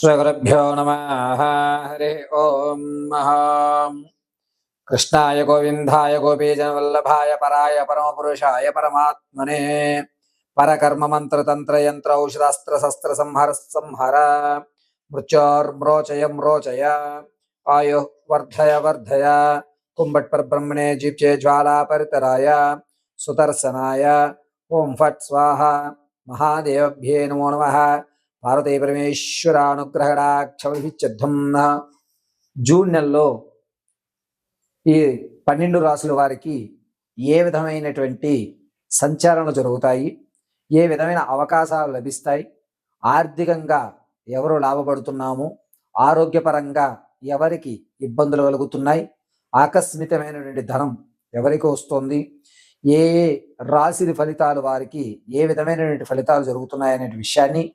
श्रीगुरुभ्यो नमः। ओम ॐ कृष्णाय गोविन्दाय गोपीजनवल्लभाय पराय परमपुरुषाय परमात्मने। परकर्ममन्त्रतन्त्रयन्त्र औषधास्त्रशस्त्रसंहर संहर। मृत्योर्म्रोचय, म्रोचय। आयु वर्धय वर्धय। कुंभट पर कुम्भट्परब्रह्मणे ज्वाला ज्वालापरितराय। सुदर्शनाय। ओं फट् स्वाहा। महादेवभ्ये नमो नमः। భారతీయ పరమేశ్వరానుగ్రహణాక్షవిచ్చం ఫట్ జూన్ నెలలో ఈ పన్నెండు రాసుల వారికి ఏ విధమైనటువంటి సంచారణలు జరుగుతాయి? ఏ విధమైన అవకాశాలు లభిస్తాయి? ఆర్థికంగా ఎవరు లాభపడుతున్నాము? ఆరోగ్యపరంగా ఎవరికి ఇబ్బందులు కలుగుతున్నాయి? ఆకస్మికమైనటువంటి ధనం ఎవరికి వస్తుంది? ఏ ఏ రాశి ఫలితాలు వారికి ఏ విధమైనటువంటి ఫలితాలు జరుగుతున్నాయి అనే విషయాన్ని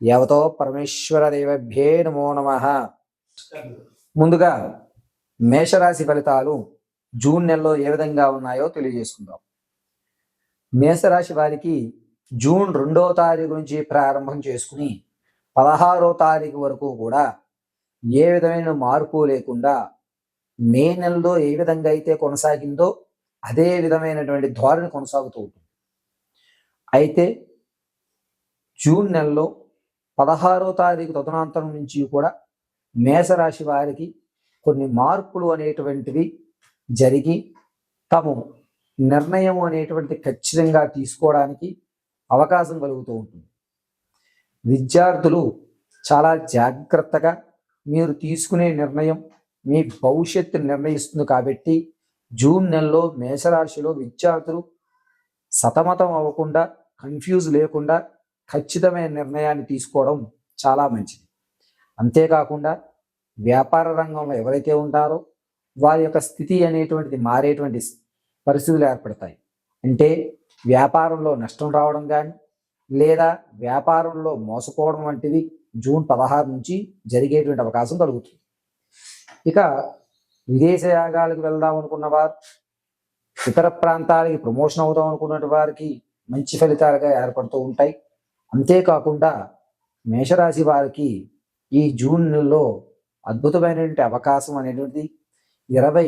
యవతో పరమేశ్వర దేవభ్యే నమో నమ. ముందుగా మేషరాశి ఫలితాలు జూన్ నెలలో ఏ విధంగా ఉన్నాయో తెలియజేసుకుందాం. మేషరాశి వారికి జూన్ రెండో తారీఖు నుంచి ప్రారంభం చేసుకుని పదహారో తారీఖు వరకు కూడా ఏ విధమైన మార్పు లేకుండా మే నెలలో ఏ విధంగా అయితే కొనసాగిందో అదే విధమైనటువంటి ధోరణి కొనసాగుతూ ఉంటుంది. అయితే జూన్ నెలలో పదహారో తారీఖు తదనంతరం నుంచి కూడా మేషరాశి వారికి కొన్ని మార్పులు అనేటువంటివి జరిగి తాము నిర్ణయం అనేటువంటి ఖచ్చితంగా తీసుకోవడానికి అవకాశం కలుగుతూ ఉంటుంది. విద్యార్థులు చాలా జాగ్రత్తగా మీరు తీసుకునే నిర్ణయం మీ భవిష్యత్తు నిర్ణయిస్తుంది కాబట్టి జూన్ నెలలో మేషరాశిలో విద్యార్థులు సతమతం అవ్వకుండా కన్ఫ్యూజ్ లేకుండా ఖచ్చితమైన నిర్ణయాన్ని తీసుకోవడం చాలా మంచిది. అంతేకాకుండా వ్యాపార రంగంలో ఎవరైతే ఉంటారో వారి యొక్క స్థితి అనేటువంటిది మారేటువంటి పరిస్థితులు ఏర్పడతాయి. అంటే వ్యాపారంలో నష్టం రావడం కానీ లేదా వ్యాపారంలో మోసపోవడం వంటివి జూన్ పదహారు నుంచి జరిగేటువంటి అవకాశం కలుగుతుంది. ఇక విదేశ యాగాలకు వెళ్దాం అనుకున్న వారు ఇతర ప్రాంతాలకి ప్రమోషన్ అవుదాం అనుకున్న వారికి మంచి ఫలితాలుగా ఏర్పడుతూ ఉంటాయి. అంతేకాకుండా మేషరాశి వారికి ఈ జూన్ నెలలో అద్భుతమైనటువంటి అవకాశం అనేటువంటిది ఇరవై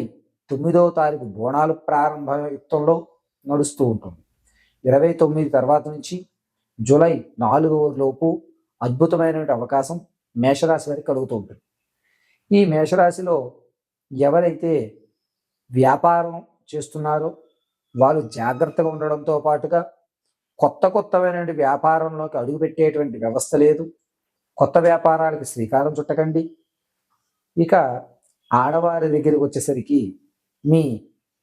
తొమ్మిదవ తారీఖు బోనాలు ప్రారంభ యుక్తంలో నడుస్తూ ఉంటుంది. ఇరవై తొమ్మిది తర్వాత నుంచి జూలై నాలుగవ లోపు అద్భుతమైనటువంటి అవకాశం మేషరాశి వారికి కలుగుతూ ఉంటుంది. ఈ మేషరాశిలో ఎవరైతే వ్యాపారం చేస్తున్నారో వాళ్ళు జాగ్రత్తగా ఉండడంతో పాటుగా కొత్త కొత్తమైనటువంటి వ్యాపారంలోకి అడుగుపెట్టేటువంటి వ్యవస్థ లేదు. కొత్త వ్యాపారాలకు శ్రీకారం చుట్టకండి. ఇక ఆడవారి దగ్గరికి వచ్చేసరికి మీ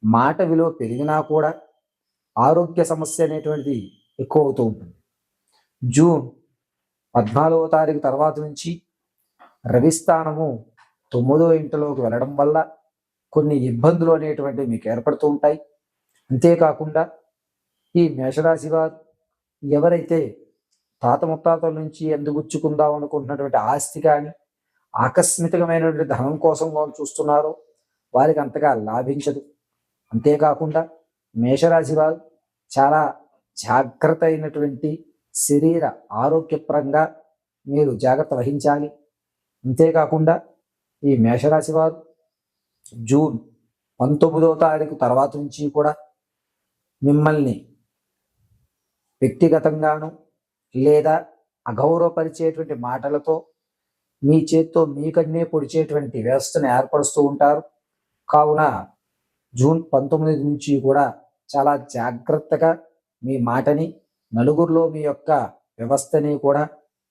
మాట విలువ పెరిగినా కూడా ఆరోగ్య సమస్య అనేటువంటిది ఎక్కువ అవుతూ ఉంటుంది. జూన్ పద్నాలుగో తారీఖు తర్వాత నుంచి రవిస్థానము తొమ్మిదో ఇంటిలోకి వెళ్ళడం వల్ల కొన్ని ఇబ్బందులు అనేటువంటివి మీకు ఏర్పడుతూ ఉంటాయి. అంతేకాకుండా ఈ మేషరాశి వారు ఎవరైతే తాత ముత్తాతల నుంచి ఎందుగుచ్చుకుందాం అనుకుంటున్నటువంటి ఆస్తి కానీ ఆకస్మికమైనటువంటి ధనం కోసం వాళ్ళు చూస్తున్నారో వారికి అంతగా లాభించదు. అంతేకాకుండా మేషరాశి వారు చాలా జాగ్రత్త అయినటువంటి శరీర ఆరోగ్యపరంగా మీరు జాగ్రత్త వహించాలి. అంతేకాకుండా ఈ మేషరాశి వారు జూన్ పంతొమ్మిదో తారీఖు తర్వాత నుంచి కూడా మిమ్మల్ని వ్యక్తిగతంగాను లేదా అగౌరవపరిచేటువంటి మాటలతో మీ చేత్తో మీకన్నే పొడిచేటువంటి వ్యవస్థను ఏర్పరుస్తూ ఉంటారు. కావున జూన్ పంతొమ్మిది నుంచి కూడా చాలా జాగ్రత్తగా మీ మాటని నలుగురిలో మీ యొక్క వ్యవస్థని కూడా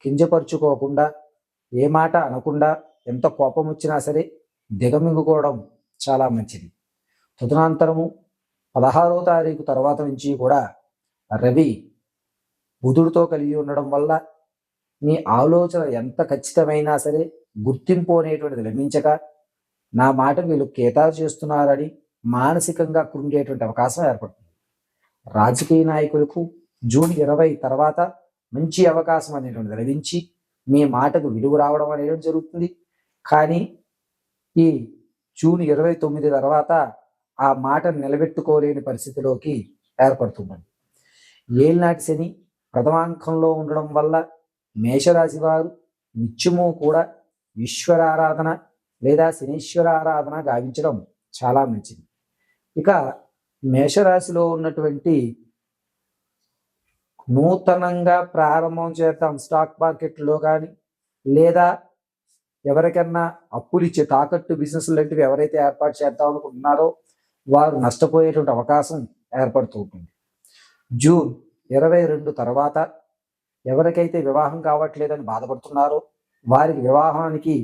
కింజపరుచుకోకుండా ఏ మాట అనకుండా ఎంత కోపం వచ్చినా సరే దిగమింగుకోవడం చాలా మంచిది. తదనంతరము పదహారో తారీఖు తర్వాత నుంచి కూడా రవి బుధుడితో కలిగి ఉండడం వల్ల మీ ఆలోచన ఎంత ఖచ్చితమైనా సరే గుర్తింపు అనేటువంటిది లభించక నా మాట వీళ్ళు కేటాలు చేస్తున్నారని మానసికంగా కృంగేటువంటి అవకాశం ఏర్పడుతుంది. రాజకీయ నాయకులకు జూన్ ఇరవై తర్వాత మంచి అవకాశం అనేటువంటిది లభించి మీ మాటకు విలువ రావడం అనేది జరుగుతుంది. కానీ ఈ జూన్ ఇరవై తొమ్మిది తర్వాత ఆ మాట నిలబెట్టుకోలేని పరిస్థితిలోకి ఏర్పడుతుందండి ఏలినాటి శని ప్రథమాంకంలో ఉండడం వల్ల మేషరాశి వారు నిత్యము కూడా ఈశ్వరారాధన లేదా శనీశ్వర ఆరాధన గావించడం చాలా మంచిది. ఇక మేషరాశిలో ఉన్నటువంటి నూతనంగా ప్రారంభం చేద్దాం స్టాక్ మార్కెట్లో కానీ లేదా ఎవరికన్నా అప్పులు ఇచ్చే తాకట్టు బిజినెస్ లాంటివి ఎవరైతే ఏర్పాటు చేద్దాం అనుకుంటున్నారో వారు నష్టపోయేటువంటి అవకాశం ఏర్పడుతూ ఉంటుంది. జూన్ ఇరవై రెండు తర్వాత ఎవరికైతే వివాహం కావట్లేదని బాధపడుతున్నారో వారికి వివాహానికి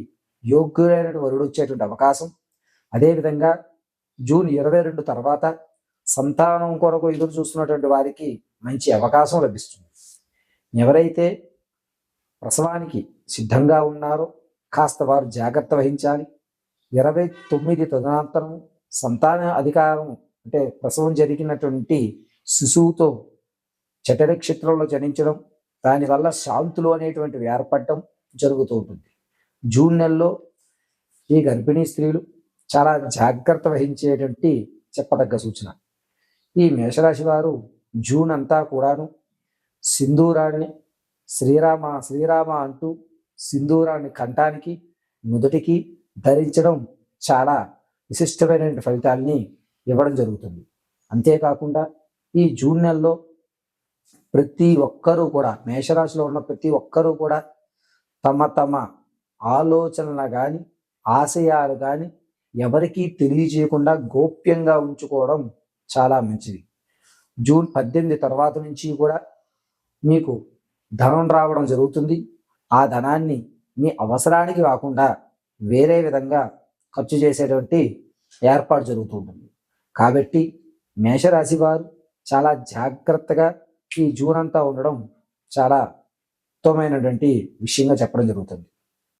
యోగ్యులైనటువంటి వరుడు వచ్చేటువంటి అవకాశం. అదేవిధంగా జూన్ ఇరవై రెండు తర్వాత సంతానం కొరకు ఎదురు చూస్తున్నటువంటి వారికి మంచి అవకాశం లభిస్తుంది. ఎవరైతే ప్రసవానికి సిద్ధంగా ఉన్నారో కాస్త వారు జాగ్రత్త వహించాలి. ఇరవై తొమ్మిది తదనంతరం సంతాన అధికారం అంటే ప్రసవం జరిగినటువంటి శిశువుతో చట జనించడం దానివల్ల శాంతులు అనేటువంటివి ఏర్పడటం జరుగుతూ ఉంటుంది. జూన్ నెలలో ఈ గర్భిణీ స్త్రీలు చాలా జాగ్రత్త వహించేటువంటి చెప్పదగ్గ సూచన. ఈ మేషరాశి వారు జూన్ అంతా కూడాను సింధూరాన్ని శ్రీరామ శ్రీరామ అంటూ సింధూరాన్ని కంఠానికి నుదుటికి ధరించడం చాలా విశిష్టమైన ఫలితాల్ని ఇవ్వడం జరుగుతుంది. అంతేకాకుండా ఈ జూన్ నెలలో ప్రతి ఒక్కరూ కూడా మేషరాశిలో ఉన్న ప్రతి ఒక్కరూ కూడా తమ తమ ఆలోచనలు కానీ ఆశయాలు కానీ ఎవరికీ తెలియజేయకుండా గోప్యంగా ఉంచుకోవడం చాలా మంచిది. జూన్ పద్దెనిమిది తర్వాత నుంచి కూడా మీకు ధనం రావడం జరుగుతుంది. ఆ ధనాన్ని మీ అవసరానికి కాకుండా వేరే విధంగా ఖర్చు చేసేటువంటి ఏర్పాటు జరుగుతూ ఉంటుంది. కాబట్టి మేషరాశి వారు చాలా జాగ్రత్తగా ఈ జూన్ అంతా ఉండడం చాలా ఉత్తమమైనటువంటి విషయంగా చెప్పడం జరుగుతుంది.